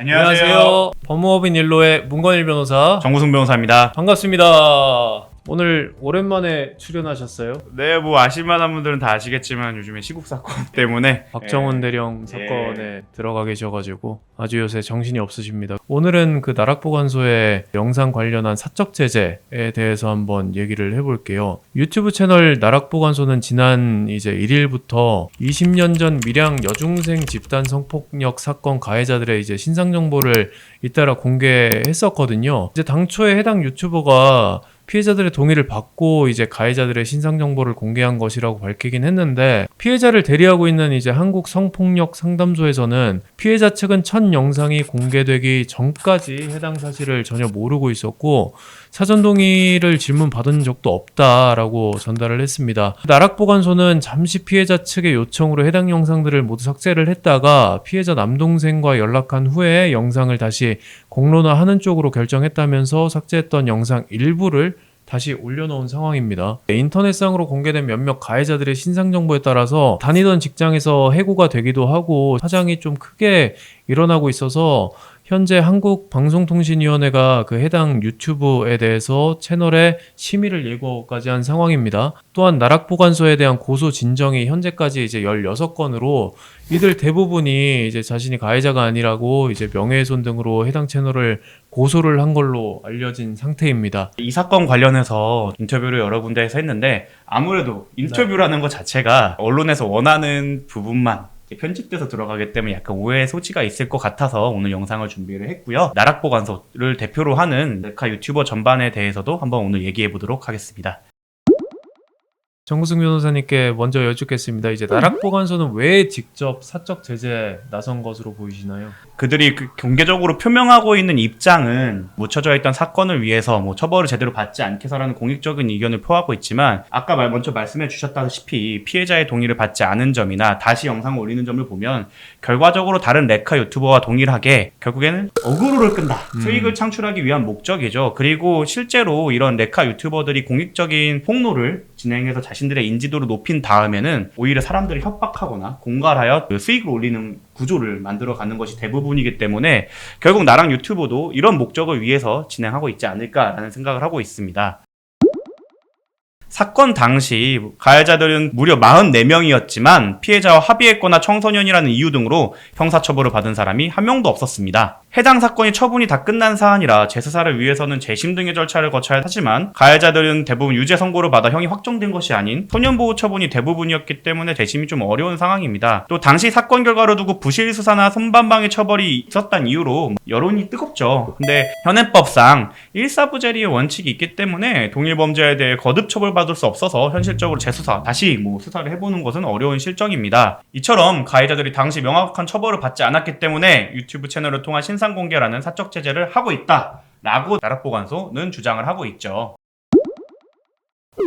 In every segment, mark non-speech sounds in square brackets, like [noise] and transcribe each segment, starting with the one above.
안녕하세요. 법무법인 일로의 문건일 변호사 정구승 변호사입니다. 반갑습니다. 오늘 오랜만에 출연하셨어요. 네, 뭐 아실만한 분들은 다 아시겠지만 요즘에 시국 사건 [laughs] 때문에 박정훈 예. 대령 사건에 들어가 계셔가지고 아주 요새 정신이 없으십니다. 오늘은 그 나락보관소의 영상 관련한 사적 제재에 대해서 한번 얘기를 해볼게요. 유튜브 채널 나락보관소는 지난 이제 1일부터 20년 전 밀양 여중생 집단 성폭력 사건 가해자들의 이제 신상 정보를 잇따라 공개했었거든요. 이제 당초에 해당 유튜버가 피해자들의 동의를 받고 이제 가해자들의 신상 정보를 공개한 것이라고 밝히긴 했는데 피해자를 대리하고 있는 이제 한국 성폭력 상담소에서는 피해자 측은 첫 영상이 공개되기 전까지 해당 사실을 전혀 모르고 있었고 사전 동의를 질문 받은 적도 없다라고 전달을 했습니다. 나락보관소는 잠시 피해자 측의 요청으로 해당 영상들을 모두 삭제를 했다가 피해자 남동생과 연락한 후에 영상을 다시 공론화하는 쪽으로 결정했다면서 삭제했던 영상 일부를 다시 올려놓은 상황입니다. 인터넷상으로 공개된 몇몇 가해자들의 신상 정보에 따라서 다니던 직장에서 해고가 되기도 하고 사장이 좀 크게 일어나고 있어서 현재 한국 방송통신위원회가 그 해당 유튜브에 대해서 채널에 심의를 예고까지 한 상황입니다. 또한 나락보관소에 대한 고소 진정이 현재까지 이제 16건으로 이들 대부분이 이제 자신이 가해자가 아니라고 이제 명예훼손 등으로 해당 채널을 고소를 한 걸로 알려진 상태입니다. 이 사건 관련해서 인터뷰를 여러 군데에서 했는데 아무래도 인터뷰라는 것 자체가 언론에서 원하는 부분만 편집돼서 들어가기 때문에 약간 오해의 소지가 있을 것 같아서 오늘 영상을 준비를 했고요. 나락보관소를 대표로 하는 네카 유튜버 전반에 대해서도 한번 오늘 얘기해 보도록 하겠습니다. 정구승 변호사님께 먼저 여쭙겠습니다. 이제 나락보관소는 왜 직접 사적 제재에 나선 것으로 보이시나요? 그들이 그 공개적으로 표명하고 있는 입장은 묻혀져 있던 사건을 위해서 뭐 처벌을 제대로 받지 않게서라는 공익적인 의견을 표하고 있지만 아까 말 먼저 말씀해 주셨다시피 피해자의 동의를 받지 않은 점이나 다시 영상을 올리는 점을 보면 결과적으로 다른 레카 유튜버와 동일하게 결국에는 어그로를 끈다 수익을 창출하기 위한 목적이죠 그리고 실제로 이런 레카 유튜버들이 공익적인 폭로를 진행해서 자신들의 인지도를 높인 다음에는 오히려 사람들을 협박하거나 공갈하여 그 수익을 올리는 구조를 만들어 가는 것이 대부분이기 때문에 결국 나랑 유튜브도 이런 목적을 위해서 진행하고 있지 않을까라는 생각을 하고 있습니다. 사건 당시 가해자들은 무려 44명이었지만 피해자와 합의했거나 청소년이라는 이유 등으로 형사처벌을 받은 사람이 한 명도 없었습니다. 해당 사건이 처분이 다 끝난 사안이라 재수사를 위해서는 재심 등의 절차를 거쳐야 하지만 가해자들은 대부분 유죄 선고를 받아 형이 확정된 것이 아닌 소년보호 처분이 대부분이었기 때문에 재심이 좀 어려운 상황입니다. 또 당시 사건 결과를 두고 부실 수사나 손반방의 처벌이 있었단 이유로 여론이 뜨겁죠. 근데 현행법상 일사부재리의 원칙이 있기 때문에 동일 범죄에 대해 거듭 처벌받을 수 없어서 현실적으로 재수사 다시 뭐 수사를 해보는 것은 어려운 실정입니다. 이처럼 가해자들이 당시 명확한 처벌을 받지 않았기 때문에 유튜브 채널을 통한 신상 공개라는 사적 제재를 하고 있다라고 나락보관소는 주장을 하고 있죠.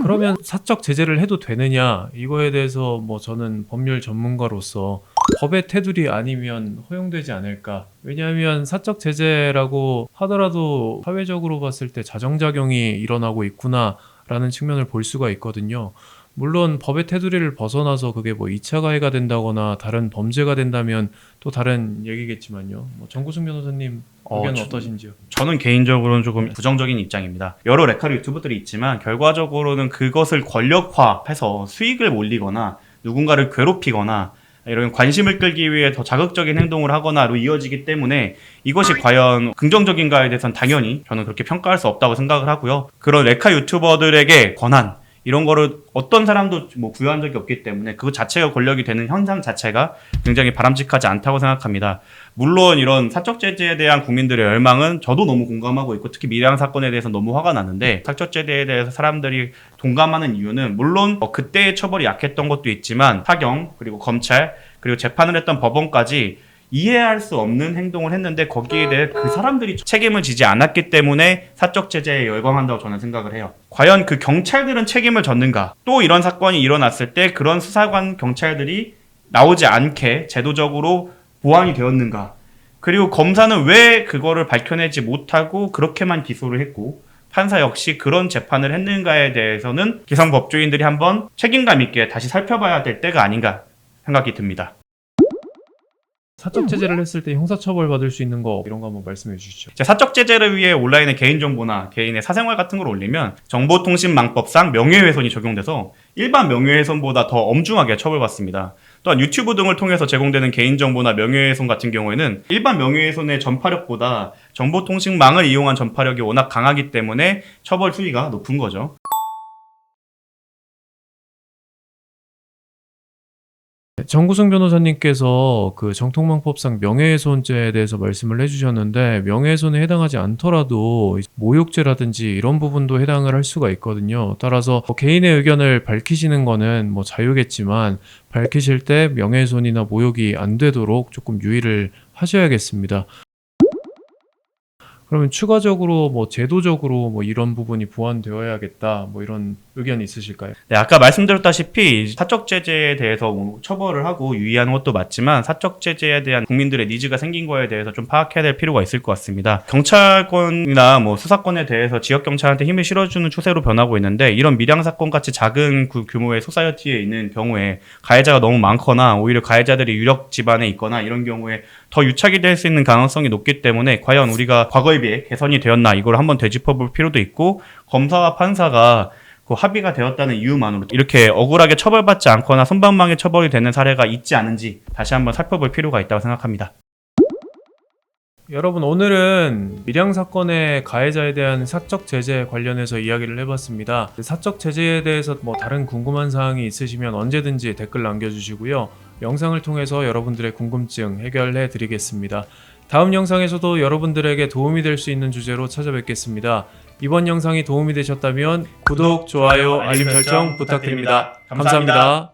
그러면 사적 제재를 해도 되느냐? 이거에 대해서 뭐 저는 법률 전문가로서 법의 테두리 아니면 허용되지 않을까? 왜냐하면 사적 제재라고 하더라도 사회적으로 봤을 때 자정작용이 일어나고 있구나라는 측면을 볼 수가 있거든요 물론 법의 테두리를 벗어나서 그게 뭐 2차 가해가 된다거나 다른 범죄가 된다면 또 다른 얘기겠지만요 뭐 정구승 변호사님 어, 의견은 저- 어떠신지요? 저는 개인적으로는 조금 부정적인 입장입니다. 여러 레카르 유튜브들이 있지만 결과적으로는 그것을 권력화해서 수익을 올리거나 누군가를 괴롭히거나 이런 관심을 끌기 위해 더 자극적인 행동을 하거나로 이어지기 때문에 이것이 과연 긍정적인가에 대해서는 당연히 저는 그렇게 평가할 수 없다고 생각을 하고요. 그런 레카 유튜버들에게 권한 이런 거를 어떤 사람도 뭐 부여한 적이 없기 때문에 그 자체가 권력이 되는 현상 자체가 굉장히 바람직하지 않다고 생각합니다. 물론 이런 사적 제재에 대한 국민들의 열망은 저도 너무 공감하고 있고 특히 미량 사건에 대해서 너무 화가 나는데 사적 제재에 대해서 사람들이 동감하는 이유는 물론 어, 그때의 처벌이 약했던 것도 있지만 사경 그리고 검찰 그리고 재판을 했던 법원까지 이해할 수 없는 행동을 했는데 거기에 대해 그 사람들이 책임을 지지 않았기 때문에 사적 제재에 열광한다고 저는 생각을 해요. 과연 그 경찰들은 책임을 졌는가? 또 이런 사건이 일어났을 때 그런 수사관 경찰들이 나오지 않게 제도적으로 보완이 되었는가? 그리고 검사는 왜 그거를 밝혀내지 못하고 그렇게만 기소를 했고 판사 역시 그런 재판을 했는가에 대해서는 기성 법조인들이 한번 책임감 있게 다시 살펴봐야 될 때가 아닌가 생각이 듭니다. 사적 제재를 했을 때 형사처벌 받을 수 있는 거 이런 거 한번 말씀해 주시죠. 이제 사적 제재를 위해 온라인에 개인 정보나 개인의 사생활 같은 걸 올리면 정보통신망법상 명예훼손이 적용돼서 일반 명예훼손보다 더 엄중하게 처벌받습니다. 또한 유튜브 등을 통해서 제공되는 개인정보나 명예훼손 같은 경우에는 일반 명예훼손의 전파력보다 정보통신망을 이용한 전파력이 워낙 강하기 때문에 처벌 수위가 높은 거죠. 정구승 변호사님께서 그 정통망법상 명예훼손죄에 대해서 말씀을 해주셨는데 명예훼손에 해당하지 않더라도 모욕죄라든지 이런 부분도 해당을 할 수가 있거든요. 따라서 뭐 개인의 의견을 밝히시는 거는 뭐 자유겠지만 밝히실 때 명예훼손이나 모욕이 안 되도록 조금 유의를 하셔야겠습니다. 그러면 추가적으로 뭐 제도적으로 뭐 이런 부분이 보완되어야겠다 뭐 이런 의견이 있으실까요? 네, 아까 말씀드렸다시피 사적 제재에 대해서 뭐 처벌을 하고 유의하는 것도 맞지만 사적 제재에 대한 국민들의 니즈가 생긴 거에 대해서 좀 파악해야 될 필요가 있을 것 같습니다. 경찰권이나 뭐 수사권에 대해서 지역 경찰한테 힘을 실어주는 추세로 변하고 있는데 이런 밀양 사건 같이 작은 그 규모의 소사이어티에 있는 경우에 가해자가 너무 많거나 오히려 가해자들이 유력 집안에 있거나 이런 경우에 더 유착이 될 수 있는 가능성이 높기 때문에 과연 우리가 과거에 비해 개선이 되었나 이걸 한번 되짚어볼 필요도 있고 검사와 판사가 그 합의가 되었다는 이유만으로 이렇게 억울하게 처벌받지 않거나 손방망이 처벌이 되는 사례가 있지 않은지 다시 한번 살펴볼 필요가 있다고 생각합니다. 여러분 오늘은 밀양 사건의 가해자에 대한 사적 제재 관련해서 이야기를 해봤습니다. 사적 제재에 대해서 뭐 다른 궁금한 사항이 있으시면 언제든지 댓글 남겨주시고요. 영상을 통해서 여러분들의 궁금증 해결해 드리겠습니다. 다음 영상에서도 여러분들에게 도움이 될 수 있는 주제로 찾아뵙겠습니다. 이번 영상이 도움이 되셨다면 구독, 좋아요, 알림 설정 부탁드립니다. 감사합니다.